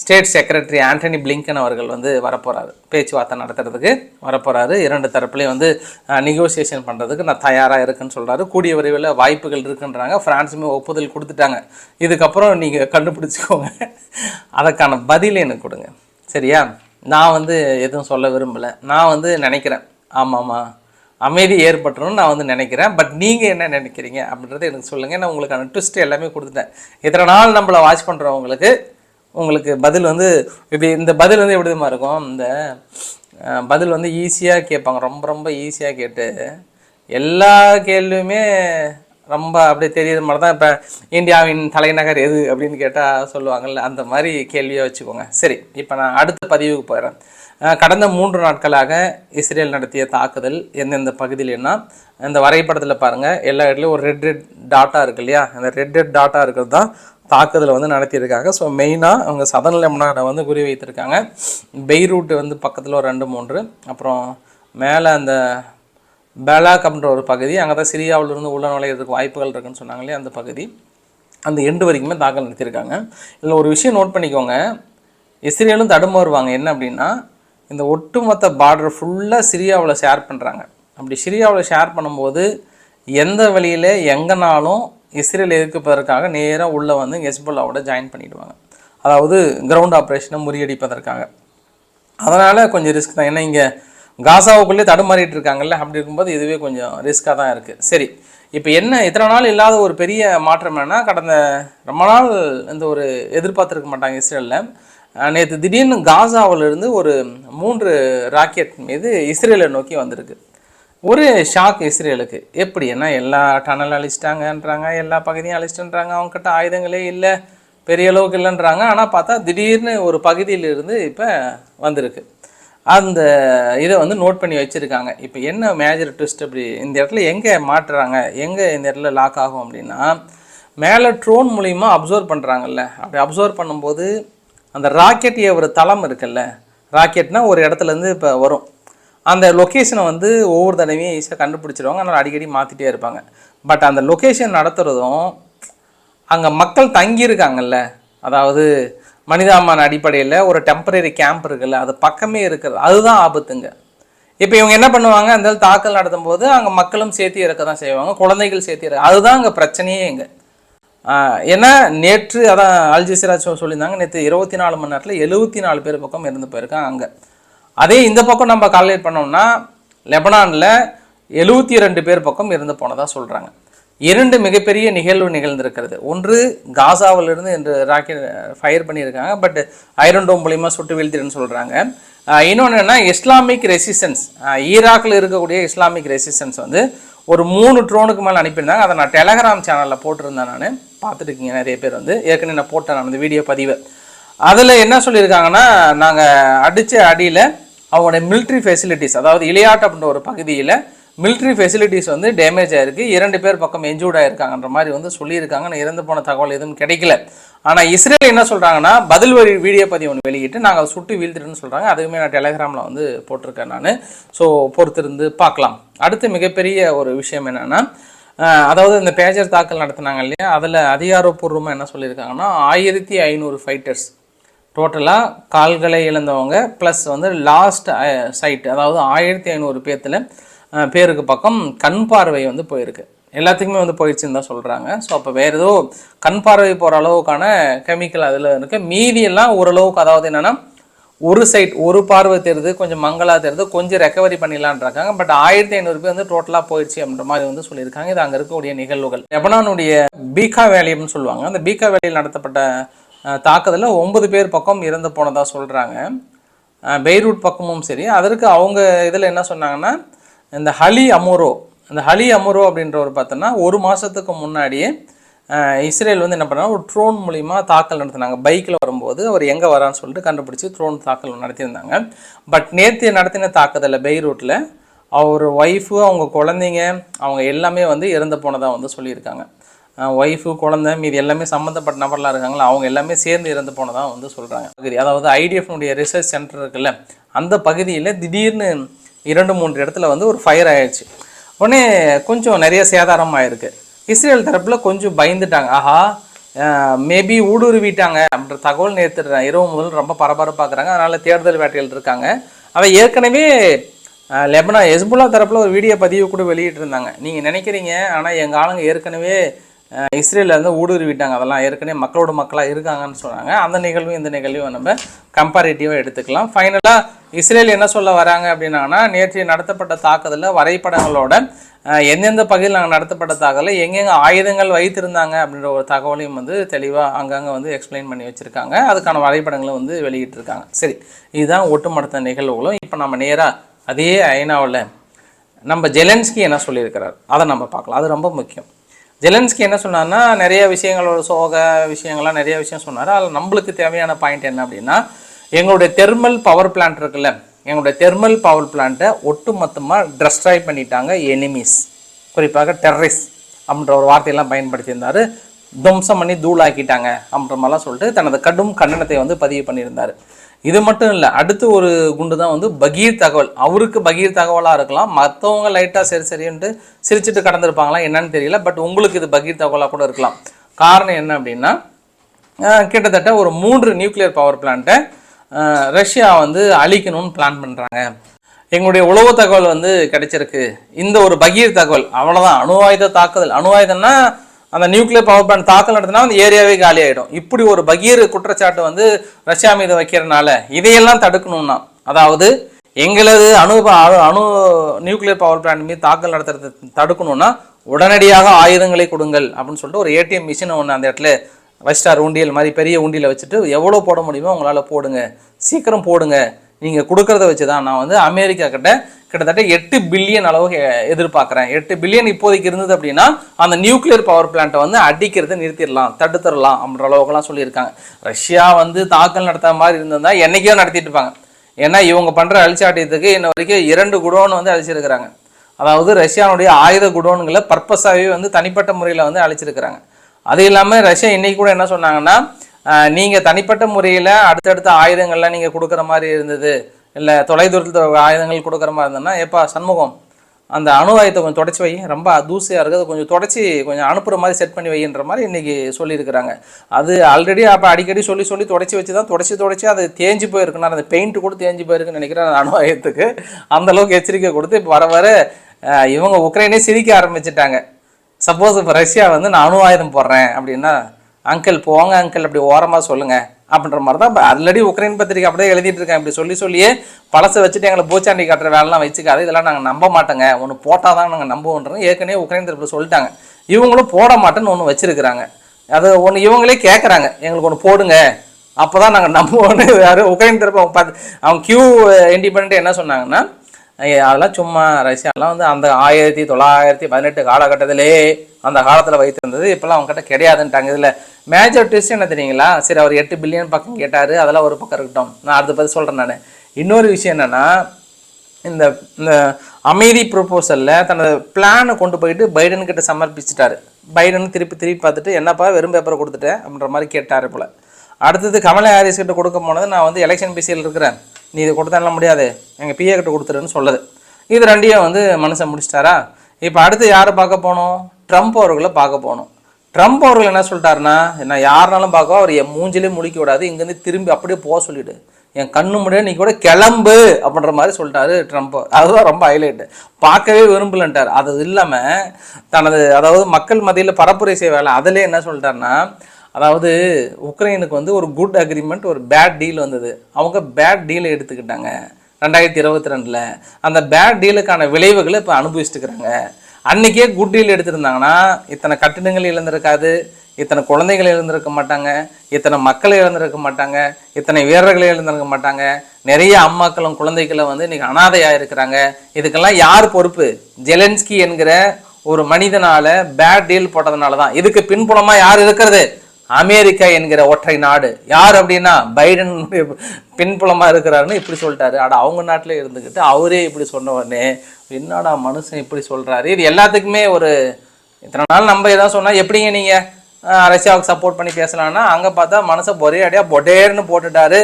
ஸ்டேட் செக்ரட்டரி ஆண்டனி பிளிங்கன் அவர்கள் வந்து வரப்போகிறாரு பேச்சுவார்த்தை நடத்துறதுக்கு வரப்போகிறாரு இரண்டு தரப்புலையும் வந்து நெகோசியேஷன் பண்ணுறதுக்கு நான் தயாராக இருக்குன்னு சொல்கிறாரு கூடிய விரைவில் வாய்ப்புகள் இருக்குன்றாங்க. ஃப்ரான்ஸுமே ஒப்புதல் கொடுத்துட்டாங்க. இதுக்கப்புறம் நீங்கள் கண்டுபிடிச்சிக்கோங்க. அதற்கான பதில் எனக்கு கொடுங்க. சரியா? நான் வந்து எதுவும் சொல்ல விரும்பலை. நான் வந்து நினைக்கிறேன். ஆமாம்மா அமைதி ஏற்பட்டுரும்னு நான் வந்து நினைக்கிறேன். பட் நீங்கள் என்ன நினைக்கிறீங்க அப்படின்றத எனக்கு சொல்லுங்கள் நான் உங்களுக்கான ட்விஸ்ட் எல்லாமே கொடுத்துட்டேன். இத்தனை நாள் நம்மளை வாட்ச் பண்ணுறவங்களுக்கு உங்களுக்கு பதில் வந்து இப்படி இந்த பதில் வந்து எப்படி தெரியுமா இருக்கும்? இந்த பதில் வந்து ஈஸியாக கேட்பாங்க. ரொம்ப ரொம்ப ஈஸியாக கேட்டு எல்லா கேள்வியுமே ரொம்ப அப்படியே தெரியுற மாதிரி தான் இப்போ இந்தியாவின் தலைநகர் எது அப்படின்னு கேட்டால் சொல்லுவாங்கள்ல அந்த மாதிரி கேள்வியை வச்சுக்கோங்க. சரி இப்போ நான் அடுத்த பதிவுக்கு போயிடுறேன் கடந்த மூன்று நாட்களாக இஸ்ரேல் நடத்திய தாக்குதல் எந்தெந்த பகுதியிலன்னா இந்த வரைபடத்தில் பாருங்கள் எல்லா இடத்துலையும் ஒரு ரெட் ரெட் டாட்டா இருக்கு இல்லையா? அந்த ரெட் ரெட் டாட்டா இருக்கிறது தான் தாக்குதலை வந்து நடத்தியிருக்காங்க. ஸோ மெயினாக அவங்க சதன் லெபனானை வந்து குறி வைத்திருக்காங்க. பெய்ரூட் வந்து பக்கத்தில் ஒரு ரெண்டு மூன்று. அப்புறம் மேலே அந்த பேலாக்கம்ன்ற ஒரு பகுதி அங்கே தான் சிரியாவிலிருந்து உள்ள நுழையிறதுக்கு வாய்ப்புகள் இருக்குன்னு சொன்னாங்களே அந்த பகுதி. அந்த எண்டு வரைக்குமே தாக்கல் நடத்தியிருக்காங்க. இதில் ஒரு விஷயம் நோட் பண்ணிக்கோங்க. இஸ்ரேலும் தடுமாறுவாங்க என்ன அப்படின்னா இந்த ஒட்டுமொத்த பார்டர் ஃபுல்லாக சிரியாவில் ஷேர் பண்ணுறாங்க அப்படி சிரியாவில் ஷேர் பண்ணும்போது எந்த வழியில் எங்கேனாலும் இஸ்ரேல் எதிர்ப்பதற்காக நேராக உள்ளே வந்து ஹெஸ்புல்லாவோட ஜாயின் பண்ணிடுவாங்க. அதாவது கிரவுண்ட் ஆப்ரேஷனை முறியடிப்பதற்காக. அதனால் கொஞ்சம் ரிஸ்க் தான். ஏன்னா இங்கே காசாவுக்குள்ளே தடுமாறிட்டு இருக்காங்கல்ல? அப்படி இருக்கும்போது இதுவே கொஞ்சம் ரிஸ்க்காக தான் இருக்குது சரி. இப்போ என்ன? இத்தனை நாள் இல்லாத ஒரு பெரிய மாற்றம் என்னன்னா கடந்த ரொம்ப நாள் இந்த ஒரு எதிர்பார்த்துருக்க மாட்டாங்க இஸ்ரேலில். நேற்று திடீர்னு காசாவிலிருந்து ஒரு மூன்று ராக்கெட் மீது இஸ்ரேலை நோக்கி வந்திருக்கு. ஒரு ஷாக் இஸ்ரேலுக்கு. எப்படி ஏன்னா எல்லா டனல் அழிச்சிட்டாங்கன்றாங்க எல்லா பகுதியும் அழிச்சிட்டுன்றாங்க அவங்கக்கிட்ட ஆயுதங்களே இல்லை பெரிய அளவுக்கு இல்லைன்றாங்க. ஆனால் பார்த்தா திடீர்னு ஒரு பகுதியிலிருந்து இப்போ வந்திருக்கு. அந்த இதை வந்து நோட் பண்ணி வச்சுருக்காங்க. இப்போ என்ன மேஜர் ட்விஸ்ட் அப்படி? இந்த இடத்துல எங்கே மாட்டுறாங்க? எங்கே இந்த இடத்துல லாக் ஆகும் அப்படின்னா மேலே ட்ரோன் மூலிமா அப்சர்வ் பண்ணுறாங்கல்ல அப்படி அப்சர்வ் பண்ணும்போது அந்த ராக்கெட் ஏவுற தளம் இருக்குல்ல. ராக்கெட்னா ஒரு இடத்துலேருந்து இப்போ வரும். அந்த லொக்கேஷனை வந்து ஒவ்வொரு தடவையும் ஈஸியாக கண்டுபிடிச்சிருவாங்க. அதனால் அடிக்கடி மாற்றிட்டே இருப்பாங்க. பட் அந்த லொக்கேஷன் நடத்துகிறதும் அங்கே மக்கள் தங்கியிருக்காங்கல்ல. அதாவது மனிதாமான் அடிப்படையில் ஒரு டெம்பரரி கேம்ப் இருக்குல்ல அது பக்கமே இருக்கிறது. அதுதான் ஆபத்துங்க. இப்போ இவங்க என்ன பண்ணுவாங்க? அந்த தாக்கல் நடத்தும் போது அங்கே மக்களும் சேர்த்து இறக்க தான் செய்வாங்க. குழந்தைகள் சேர்த்து இறக்க அதுதான் அங்கே பிரச்சனையே இங்கே ஏன்னா நேற்று அதான் அல்ஜிசிரா சொல்லியிருந்தாங்க நேற்று இருபத்தி நாலு மணி நேரத்தில் எழுபத்தி நாலு பேர் பக்கம் இருந்து போயிருக்காங்க அங்கே. அதே இந்த பக்கம் நம்ம கால்குலேட் பண்ணோம்னா லெபனானில் எழுபத்தி ரெண்டு பேர் பக்கம் இருந்து போனதாக சொல்கிறாங்க இரண்டு மிகப்பெரிய நிகழ்வு நிகழ்ந்திருக்கிறது. ஒன்று காசாவிலிருந்து என்று ராக்கெட் ஃபயர் பண்ணியிருக்காங்க பட் ஐரன் டோம் மூலியமாக சுட்டு வீழ்த்திருன்னு சொல்கிறாங்க இன்னொன்று என்ன இஸ்லாமிக் ரெசிஸ்டன்ஸ் ஈராக்கில் இருக்கக்கூடிய இஸ்லாமிக் ரெசிஸ்டன்ஸ் வந்து ஒரு மூணு ட்ரோனுக்கு மேலே அனுப்பியிருந்தாங்க. அதை நான் டெலகிராம் சேனலில் போட்டிருந்தேன் நான். பார்த்துருக்கீங்க நிறைய பேர் வந்து. ஏற்கனவே நான் போட்டேன் நான் அந்த வீடியோ பதிவை. அதில் என்ன சொல்லியிருக்காங்கன்னா நாங்கள் அடித்த அடியில் அவங்களுடைய மிலிட்ரி ஃபெசிலிட்டிஸ் அதாவது இளையாட்டு அப்படின்ற ஒரு பகுதியில் மிலிட்ரி ஃபெசிலிட்டிஸ் வந்து டேமேஜ் ஆகிருக்கு இரண்டு பேர் பக்கம் இன்ஜூர்ட் ஆகிருக்காங்கன்ற மாதிரி வந்து சொல்லியிருக்காங்க. நான் இறந்து போன தகவல் எதுவும் கிடைக்கல. ஆனால் இஸ்ரேல் என்ன சொல்கிறாங்கன்னா பதில் வரி வீடியோ பதிவு ஒன்று வெளியிட்டு நாங்கள் சுட்டு வீழ்த்திட்டுன்னு சொல்கிறாங்க அதுவுமே நான் டெலகிராமில் வந்து போட்டிருக்கேன் நான். ஸோ பொறுத்திருந்து பார்க்கலாம். அடுத்து மிகப்பெரிய ஒரு விஷயம் என்னென்னா அதாவது இந்த பேஜர் தாக்கல் நடத்துனாங்க இல்லையா? அதில் அதிகாரப்பூர்வமாக என்ன சொல்லியிருக்காங்கன்னா ஆயிரத்தி ஐநூறு ஃபைட்டர்ஸ் டோட்டலாக கால்களை இழந்தவங்க ப்ளஸ் வந்து லாஸ்ட் சைட் அதாவது ஆயிரத்தி ஐநூறு பேர்த்தில் பேருக்கு பக்கம் கண் பார்வை வந்து போயிருக்கு. எல்லாத்துக்குமே வந்து போயிடுச்சுன்னு தான் சொல்கிறாங்க ஸோ அப்போ வேறு ஏதோ கண் பார்வை போகிற அளவுக்கான கெமிக்கல் அதில் இருக்குது மீதியெல்லாம் ஓரளவுக்கு அதாவது என்னென்னா ஒரு சைட் ஒரு பார்வை தெரியுது கொஞ்சம் மங்களாக தெரியுது கொஞ்சம் ரெக்கவரி பண்ணிடலான்றாங்க. பட் ஆயிரத்தி ஐநூறு பேர் வந்து டோட்டலாக போயிடுச்சு அப்படின்ற மாதிரி வந்து சொல்லியிருக்காங்க. இது அங்கே இருக்கக்கூடிய நிகழ்வுகள். லெபனானுடைய பீகா வேலியம்னு சொல்லுவாங்க. அந்த பீகா வேலியில் நடத்தப்பட்ட தாக்குதலில் ஒன்பது பேர் பக்கம் இறந்து போனதாக சொல்கிறாங்க பெய்ரூட் பக்கமும் சரி. அதற்கு அவங்க இதில் என்ன சொன்னாங்கன்னா இந்த ஹலி அமோரோ இந்த ஹலி அமோரோ அப்படின்ற ஒரு பார்த்தோன்னா ஒரு மாதத்துக்கு முன்னாடியே இஸ்ரேல் வந்து என்ன பண்ணாங்க ஒரு ட்ரோன் மூலிமா தாக்கல் நடத்தினாங்க. பைக்கில் வரும்போது அவர் எங்கே வரான்னு சொல்லிட்டு கண்டுபிடிச்சி ட்ரோன் தாக்கல் நடத்தியிருந்தாங்க. பட் நேற்று நடத்தின தாக்குதலில் பெய்ரூட்டில் அவர் ஒய்ஃபு அவங்க குழந்தைங்க அவங்க எல்லாமே வந்து இறந்து போனதாக வந்து சொல்லியிருக்காங்க. ஒய்ஃபு குழந்தை மீதி எல்லாமே சம்மந்தப்பட்ட நபர்லாம் இருக்காங்களா அவங்க எல்லாமே சேர்ந்து இறந்து போனதாக வந்து சொல்கிறாங்க பகுதி அதாவது ஐடிஎஃப்னுடைய ரிசர்ச் சென்டர் இருக்குல்ல அந்த பகுதியில் திடீர்னு இரண்டு மூன்று இடத்துல வந்து ஒரு ஃபயர் ஆயிடுச்சு. உடனே கொஞ்சம் நிறைய சேதாரம் ஆயிருக்கு. இஸ்ரேல் தரப்பில் கொஞ்சம் பயந்துட்டாங்க. ஆஹா மேபி ஊடுருவிட்டாங்க அப்படின்ற தகவல் நேற்று இரவு முதல் ரொம்ப பரபரப்பாக்குறாங்க அதனால் தேடுதல் வேட்டையில் இருக்காங்க. அவை ஏற்கனவே லெபனா ஹெஸ்புல்லா தரப்பில் ஒரு வீடியோ பதிவு கூட வெளியிட்டிருந்தாங்க. நீங்கள் நினைக்கிறீங்க ஆனால் எங்கள் ஆளுங்க ஏற்கனவே இஸ்ரேலில் இருந்து ஊடுருவிட்டாங்க. அதெல்லாம் ஏற்கனவே மக்களோட மக்களாக இருக்காங்கன்னு சொன்னாங்க. அந்த நிகழ்வும் இந்த நிகழ்வையும் நம்ம கம்பேரிட்டிவாக எடுத்துக்கலாம். ஃபைனலாக இஸ்ரேல் என்ன சொல்ல வராங்க அப்படின்னாங்கன்னா நேற்று நடத்தப்பட்ட தாக்குதலில் வரைபடங்களோட எந்தெந்த பகுதியில் நாங்கள் நடத்தப்பட்ட தாக்குதலில் எங்கெங்கே ஆயுதங்கள் வைத்திருந்தாங்க அப்படின்ற ஒரு தகவலையும் வந்து தெளிவாக அங்கங்கே வந்து எக்ஸ்பிளைன் பண்ணி வச்சுருக்காங்க. அதுக்கான வரைபடங்களும் வந்து வெளியிட்டிருக்காங்க. சரி இதுதான் ஒட்டுமொத்த நிகழ்வுகளும். இப்போ நம்ம நேராக அதே ஐநாவில் நம்ம ஜெலன்ஸ்கி என்ன சொல்லியிருக்கிறார்? அதை நம்ம பார்க்கலாம். அது ரொம்ப முக்கியம். ஜெலன்ஸ்கி என்ன சொன்னார்னா நிறைய விஷயங்களோட சோக விஷயங்கள்லாம் நிறைய விஷயம் சொன்னார். அதில் நம்மளுக்கு தேவையான பாயிண்ட் என்ன அப்படின்னா எங்களுடைய தெர்மல் பவர் பிளான்ட் இருக்குல்ல எங்களுடைய தெர்மல் பவர் பிளான்ட்டை ஒட்டு மொத்தமாக டெஸ்ட்ராய் பண்ணிட்டாங்க எனிமீஸ் குறிப்பாக டெரரிஸ் அப்படின்ற ஒரு வார்த்தையெல்லாம் பயன்படுத்தியிருந்தார். துவம்சம் பண்ணி தூளாக்கிட்டாங்க அப்படின்ற மாதிரிலாம் சொல்லிட்டு தனது கடும் கண்டனத்தை வந்து பதிவு பண்ணியிருந்தார். இது மட்டும் இல்லை அடுத்து ஒரு குண்டு தான் வந்து பகீர் தகவல். அவருக்கு பகீர் தகவலாக இருக்கலாம். மற்றவங்க லைட்டாக சரி சரின்ட்டு சிரிச்சிட்டு கடந்திருப்பாங்களா என்னன்னு தெரியல பட் உங்களுக்கு இது பகீர் தகவலாக கூட இருக்கலாம். காரணம் என்ன அப்படின்னா கிட்டத்தட்ட ஒரு மூன்று நியூக்ளியர் பவர் பிளான்ட்டை ரஷ்யா வந்து அழிக்கணும்னு பிளான் பண்ணுறாங்க எங்களுடைய உளவு தகவல் வந்து கிடைச்சிருக்கு. இந்த ஒரு பகீர் தகவல் அவ்வளோதான் அணு ஆயுத தாக்குதல். அணு ஆயுதம்னா அந்த நியூக்ளியர் பவர் பிளான்ட் தாக்கல் நடத்தினா அந்த ஏரியாவே காலி ஆகிடும் இப்படி ஒரு பகீர் குற்றச்சாட்டு வந்து ரஷ்யா மீது வைக்கிறனால இதையெல்லாம் தடுக்கணும்னா அதாவது எங்களது அணு ப- அணு- நியூக்ளியர் பவர் பிளான்ட் மீது தாக்கல் நடத்துறது தடுக்கணும்னா உடனடியாக ஆயுதங்களை கொடுங்கள் அப்படின்னு சொல்லிட்டு ஒரு ஏடிஎம் மிஷினை ஒன்று அந்த இடத்துல வச்சிட்டார். உண்டியல் மாதிரி பெரிய உண்டியலை வச்சுட்டு எவ்வளோ போட முடியுமோ உங்களால் போடுங்க. சீக்கிரம் போடுங்க. நீங்கள் கொடுக்கறத வச்சு தான் நான் வந்து அமெரிக்கா கிட்ட கிட்டத்தட்ட எட்டு பில்லியன் அளவுக்கு எதிர்பார்க்குறேன். எட்டு பில்லியன் இப்போதைக்கு இருந்தது அப்படின்னா அந்த நியூக்ளியர் பவர் பிளான்ட்டை வந்து அடிக்கிறதை நிறுத்திடலாம் தடுத்துடலாம் அப்படின்ற அளவுக்குலாம் சொல்லியிருக்காங்க. ரஷ்யா வந்து தாக்கல் நடத்தாத மாதிரி இருந்ததுன்னா என்னைக்கோ நடத்திட்டு இருப்பாங்க. ஏன்னா இவங்க பண்ணுற அழிச்சாட்டியத்துக்கு இன்ன வரைக்கும் இரண்டு குடோன் வந்து அழிச்சிருக்கிறாங்க. அதாவது ரஷ்யாவுடைய ஆயுத குடோன்களை பர்பஸாகவே வந்து தனிப்பட்ட முறையில் வந்து அழிச்சிருக்கிறாங்க. அது இல்லாமல் ரஷ்யா இன்னைக்கு கூட என்ன சொன்னாங்கன்னா நீங்கள் தனிப்பட்ட முறையில் அடுத்தடுத்த ஆயுதங்கள்லாம் நீங்கள் கொடுக்குற மாதிரி இருந்தது. இல்லை தொலைதூரத்தில் ஆயுதங்கள் கொடுக்குற மாதிரி இருந்ததுன்னா எப்போ சண்முகம் அந்த அணு ஆயுதத்தை கொஞ்சம் தொடச்சி வை. ரொம்ப தூசியாக இருக்குது. கொஞ்சம் தொடச்சி கொஞ்சம் அனுப்புகிற மாதிரி செட் பண்ணி வைன்ற மாதிரி இன்றைக்கி சொல்லியிருக்கிறாங்க. அது ஆல்ரெடி அப்போ அடிக்கடி சொல்லி சொல்லி தொடச்சி வச்சு தான் தொடச்சி தொடச்சி அது தேஞ்சு போயிருக்குன்னா அந்த பெயிண்ட் கூட தேஞ்சு போயிருக்குன்னு நினைக்கிறேன் அந்த அணு ஆயுதத்துக்கு. அந்தளவுக்கு எச்சரிக்கை கொடுத்து இப்போ வர வர இவங்க உக்ரைனே சிரிக்க ஆரம்பிச்சிட்டாங்க. சப்போஸ் இப்போ ரஷ்யா வந்து நான் அணு ஆயுதம் போடுறேன் அப்படின்னா அங்கிள் போங்க அங்கிள் அப்படி ஓரமாக சொல்லுங்கள் அப்படின்ற மாதிரி தான் ஆல்ரெடி உக்ரைன் பத்திரிக்கை அப்படியே எழுதிட்டு இருக்கேன். இப்படி சொல்லி சொல்லியே பழசை வச்சுட்டு எங்களை பூச்சாண்டி காட்டுற வேலைலாம் வச்சுக்காது. இதெல்லாம் நாங்கள் நம்ப மாட்டோங்க. ஒன்று போட்டால் தான் நாங்கள் நம்புவோன்றோம் ஏற்கனவே உக்ரைன் தரப்பில் சொல்லிட்டாங்க. இவங்களும் போட மாட்டேன்னு ஒன்று வச்சுருக்கிறாங்க. அது ஒன்று இவங்களே கேட்குறாங்க எங்களுக்கு ஒன்று போடுங்க. அப்போ தான் நாங்கள் நம்புவோன்னு யாரு உக்ரைன் தரப்பு அவங்க பார்த்து அவங்க கியூ இண்டிபெண்ட் என்ன சொன்னாங்கன்னா அதெல்லாம் சும்மா ரஷ்யாலாம் வந்து அந்த ஆயிரத்தி தொள்ளாயிரத்தி பதினெட்டு காலகட்டத்திலே அந்த காலத்தில் வைத்திருந்தது. இப்போல்லாம் அவங்ககிட்ட கிடையாதுன்ட்டாங்க. இதில் மேஜர் ட்விஸ்ட் என்ன தெரியுங்களா? சரி அவர் எட்டு பில்லியன் பக்கம் கேட்டார் அதெல்லாம் ஒரு பக்கம் இருக்கட்டும். நான் அடுத்த பற்றி சொல்கிறேன் நான். இன்னொரு விஷயம் என்னென்னா இந்த இந்த அமைதி ப்ரொபோசலில் தனது பிளானை கொண்டு போயிட்டு பைடன் கிட்ட சமர்ப்பிச்சிட்டாரு. பைடன் திருப்பி திருப்பி பார்த்துட்டு என்னப்பா வெறும் பேப்பரை கொடுத்துட்டேன் அப்படின்ற மாதிரி கேட்டார் போல். அடுத்தது கமலா ஹாரிஸ் கிட்ட கொடுக்க போனது நான் வந்து எலெக்ஷன் பிசியில் இருக்கிறேன். நீ இது கொடுத்தாலாம் முடியாது. எங்கள் பிஏ கிட்ட கொடுத்துருன்னு சொல்லுது. இது ரெண்டையும் வந்து மனுஷன் முடிச்சிட்டாரா? இப்போ அடுத்து யாரை பார்க்க போகணும் ட்ரம்ப் அவர்களை பார்க்க போகணும் ட்ரம்ப் அவர்கள் என்ன சொல்லிட்டாருன்னா நான் யாருனாலும் பார்க்க அவர் என் மூஞ்சிலே முழிக்க விடாது இங்கேருந்து திரும்பி அப்படியே போக சொல்லிவிடு என் கண்ணு முடியாது நீ கூட கிளம்பு அப்படின்ற மாதிரி சொல்லிட்டாரு ட்ரம்ப். அதுதான் ரொம்ப ஹைலைட்டு பார்க்கவே விரும்பலன்ட்டார். அது இல்லாமல் தனது அதாவது மக்கள் மத்தியில் பரப்புரை செய்ய வேலை அதிலே என்ன சொல்லிட்டாருன்னா அதாவது உக்ரைனுக்கு வந்து ஒரு குட் அக்ரிமெண்ட் ஒரு பேட் டீல் வந்தது. அவங்க பேட் டீலை எடுத்துக்கிட்டாங்க. ரெண்டாயிரத்தி இருபத்தி ரெண்டில். அந்த பேட் டீலுக்கான விளைவுகளை இப்போ அனுபவிச்சுட்டுக்கிறாங்க அன்றைக்கே அன்னைக்கே குட் டீல் எடுத்திருந்தாங்கன்னா இத்தனை கட்டிடங்கள் இழந்திருக்காது இத்தனை குழந்தைகள் இழந்திருக்க மாட்டாங்க இத்தனை மக்களை இழந்திருக்க மாட்டாங்க இத்தனை வீரர்களை இழந்திருக்க மாட்டாங்க. நிறைய அம்மாக்களும் குழந்தைகளும் வந்து இன்றைக்கி அனாதையாக இருக்கிறாங்க. இதுக்கெல்லாம் யார் பொறுப்பு? ஜெலன்ஸ்கி என்கிற ஒரு மனிதனால் பேட் டீல் போட்டதுனால தான் இதுக்கு பின்புலமாக யார் இருக்கிறது? அமெரிக்கா என்கிற ஒற்றை நாடு. யார் அப்படின்னா பைடன் பின்புலமாக இருக்கிறாருன்னு இப்படி சொல்லிட்டாரு. ஆட அவங்க நாட்டிலே இருந்துக்கிட்டு அவரே இப்படி சொன்னவொடனே என்னடா மனுஷன் இப்படி சொல்கிறாரு இது எல்லாத்துக்குமே ஒரு இத்தனை நாள் நம்ம எதாவது சொன்னால் எப்படிங்க நீங்கள் ரஷ்யாவுக்கு சப்போர்ட் பண்ணி பேசலாம்னா அங்கே பார்த்தா மனசை ஒரே அடியாக பொடேர்னு போட்டுட்டாரு.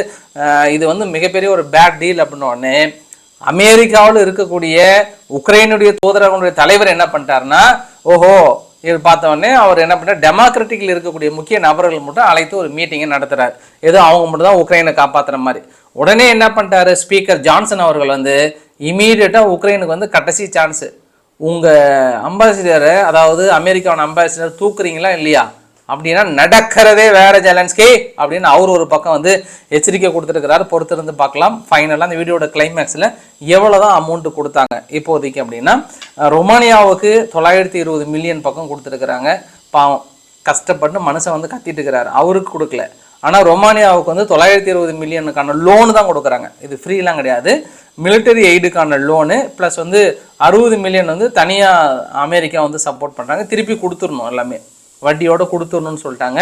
இது வந்து மிகப்பெரிய ஒரு பேட் டீல் அப்படின்னு அமெரிக்காவில் இருக்கக்கூடிய உக்ரைனுடைய தூதரகனுடைய தலைவர் என்ன பண்ணிட்டாருன்னா ஓஹோ இது பார்த்த உடனே அவர் என்ன பண்ணார்? டெமோக்ராட்டிக்கில் இருக்கக்கூடிய முக்கிய நபர்கள் மட்டும் அழைத்து ஒரு மீட்டிங்கை நடத்துகிறார் ஏதோ அவங்க மட்டும் தான் உக்ரைனை காப்பாற்றுற மாதிரி. உடனே என்ன பண்ணிட்டாரு? ஸ்பீக்கர் ஜான்சன் அவர்கள் வந்து இமீடியட்டாக உக்ரைனுக்கு வந்து கடைசி சான்ஸு உங்கள் அம்பாசிடரை அதாவது அமெரிக்காவோட அம்பாசிடர் தூக்குறீங்களா இல்லையா? அப்படின்னா நடக்கிறதே வேற ஜெலன்ஸ்கி அப்படின்னு அவர் ஒரு பக்கம் வந்து எச்சரிக்கை கொடுத்துருக்கிறாரு. பொறுத்திருந்து பார்க்கலாம். ஃபைனலாக அந்த வீடியோட கிளைமேக்ஸில் எவ்வளோ தான் அமௌண்ட் கொடுத்தாங்க. இப்போதைக்கு அப்படின்னா ரொமானியாவுக்கு தொள்ளாயிரத்தி இருபது மில்லியன் பக்கம் கொடுத்துருக்குறாங்க. பாவம் கஷ்டப்பட்டு மனுஷன் வந்து கத்திட்டு இருக்கிறாரு. அவருக்கு கொடுக்கல. ஆனால் ரொமானியாவுக்கு வந்து தொள்ளாயிரத்தி இருபது மில்லியனுக்கான லோனு தான் கொடுக்குறாங்க. இது ஃப்ரீலாம் கிடையாது. மிலிட்டரி எய்டுக்கான லோனு ப்ளஸ் வந்து அறுபது மில்லியன் வந்து தனியாக அமெரிக்கா வந்து சப்போர்ட் பண்ணுறாங்க திருப்பி கொடுத்துடணும் எல்லாமே. வட்டியோட கொடுத்துடணும்னு சொல்லிட்டாங்க.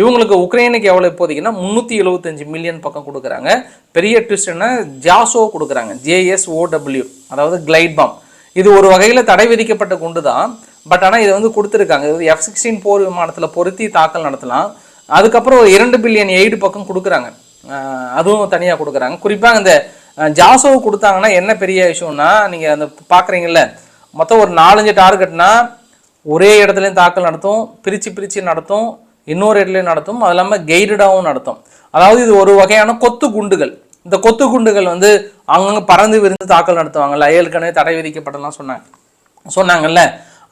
இவங்களுக்கு உக்ரைனுக்கு எவ்வளோ இப்போதைக்குன்னா முந்நூற்றி எழுபத்தஞ்சு மில்லியன் பக்கம் கொடுக்குறாங்க. பெரிய ட்விஸ்ட்னா ஜாசோ கொடுக்குறாங்க. ஜேஎஸ்ஓடபிள்யூ அதாவது கிளைட் பாம் இது ஒரு வகையில் தடை விதிக்கப்பட்ட குண்டு தான் பட் ஆனால் இதை வந்து கொடுத்துருக்காங்க. இது எஃப் சிக்ஸ்டீன் போர் விமானத்தில் பொருத்தி தாக்கல் நடத்தலாம். அதுக்கப்புறம் ஒரு இரண்டு பில்லியன் எய்டு பக்கம் கொடுக்குறாங்க. அதுவும் தனியாக கொடுக்குறாங்க. குறிப்பாக இந்த ஜாசோ கொடுத்தாங்கன்னா என்ன பெரிய விஷயம்னா நீங்கள் அந்த பார்க்குறீங்கல்ல மொத்தம் ஒரு நாலஞ்சு டார்கெட்னா ஒரே இடத்துலையும் தாக்கல் நடத்தும் பிரித்து பிரித்து நடத்தும் இன்னொரு இடத்துலையும் நடத்தும் அது இல்லாமல் கெய்டடாகவும் நடத்தும். அதாவது இது ஒரு வகையான கொத்து குண்டுகள். இந்த கொத்து குண்டுகள் வந்து அங்கங்கே பறந்து விரிந்து தாக்கல் நடத்துவாங்கல்ல. ஏற்கனவே தடை விதிக்கப்பட்டலாம் சொன்னாங்க. சொன்னாங்கல்ல.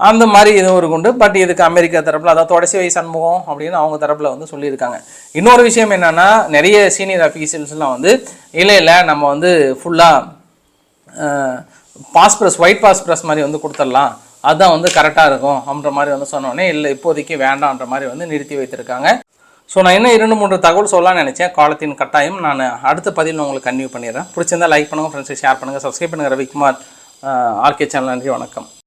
அந்த மாதிரி இது ஒரு குண்டு. பட் இதுக்கு அமெரிக்கா தரப்பில் அதாவது தொடசி வை சண்முகம் அப்படின்னு அவங்க தரப்பில் வந்து சொல்லியிருக்காங்க. இன்னொரு விஷயம் என்னென்னா நிறைய சீனியர் அஃபீஷியல்ஸ்லாம் வந்து இல்லை இல்லை நம்ம வந்து ஃபுல்லாக பாஸ்பரஸ் ஒயிட் பாஸ்பரஸ் மாதிரி வந்து கொடுத்துடலாம். அதுதான் வந்து கரெக்டாக இருக்கும் அப்படின்ற மாதிரி வந்து சொன்னோடனே இல்லை இப்போதைக்கு வேண்டாம்ன்ற மாதிரி வந்து நிறுத்தி வைத்திருக்காங்க. ஸோ நான் இன்னும் இரண்டு மூன்று தகவல் சொல்லலாம்னு நினச்சேன். காலத்தின் கட்டாயம் நான் அடுத்த பதிவில் உங்களுக்கு கன்டினியூ பண்ணிடுறேன். பிடிச்சிருந்தா லைக் பண்ணுங்கள் ஃப்ரெண்ட்ஸை ஷேர் பண்ணுங்கள் சப்ஸ்கிரைப் பண்ணுங்கள் ரவிக்குமார் ஆர்கே சேனல் நன்றி வணக்கம்.